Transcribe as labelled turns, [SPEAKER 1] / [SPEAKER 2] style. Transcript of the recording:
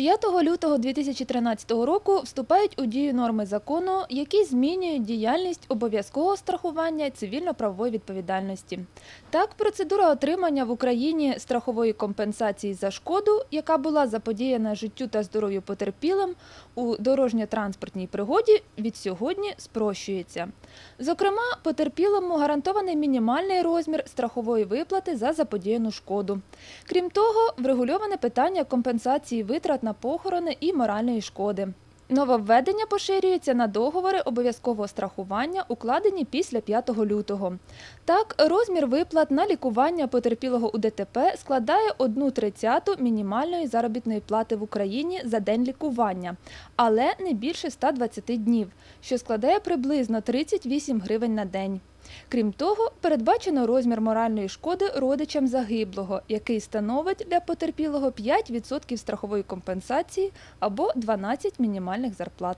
[SPEAKER 1] 5 лютого 2013 року вступають у дію норми закону, які змінюють діяльність обов'язкового страхування цивільно-правової відповідальності. Так, процедура отримання в Україні страхової компенсації за шкоду, яка була заподіяна життю та здоров'ю потерпілим у дорожньо-транспортній пригоді, від сьогодні спрощується. Зокрема, потерпілому гарантований мінімальний розмір страхової виплати за заподіяну шкоду. Крім того, врегульоване питання компенсації витрат на похорони і моральної шкоди. Нововведення поширюється на договори обов'язкового страхування, укладені після 5 лютого. Так, розмір виплат на лікування потерпілого у ДТП складає 1 тридцяту мінімальної заробітної плати в Україні за день лікування, але не більше 120 днів, що складає приблизно 38 гривень на день. Крім того, передбачено розмір моральної шкоди родичам загиблого, який становить для потерпілого 5% страхової компенсації або 12 мінімальних зарплат.